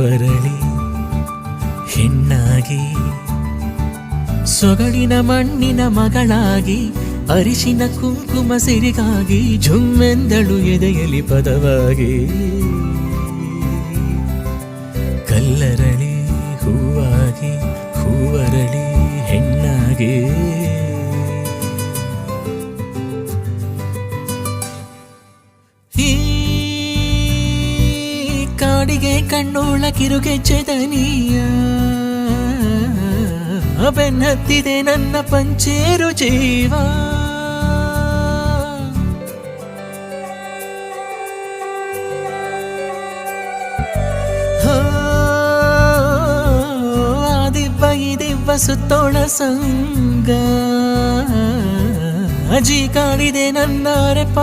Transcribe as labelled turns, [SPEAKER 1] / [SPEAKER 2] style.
[SPEAKER 1] ಹೂವರಳಿ ಹೆಣ್ಣಾಗಿ, ಸೊಗಡಿನ ಮಣ್ಣಿನ ಮಗಳಾಗಿ, ಅರಿಶಿನ ಕುಂಕುಮ ಸಿರಿಗಾಗಿ, ಝುಮ್ಮೆಂದಳು ಎದೆಯಲಿ ಪದವಾಗಿ. ಕಲ್ಲರಳಿ ಹೂವಾಗಿ, ಹೂವರಳಿ ಹೆಣ್ಣಾಗಿ. ಈ ಕಾಡಿಗೆ ಕಣ್ಣೋಳ ಕಿರುಗೆಜ್ಜೆದನಿಯ ಬೆನ್ನತ್ತಿದೆ ನನ್ನ ಪಂಚೇರು ಜೀವ. ಆದಿಬ್ಬ ಇದಿಬ್ಬ ಸುತ್ತೋಳ ಸಂಗ. ಅಜಿ ಕಾಡಿದೆ ನನ್ನ ರೆಪ್ಪ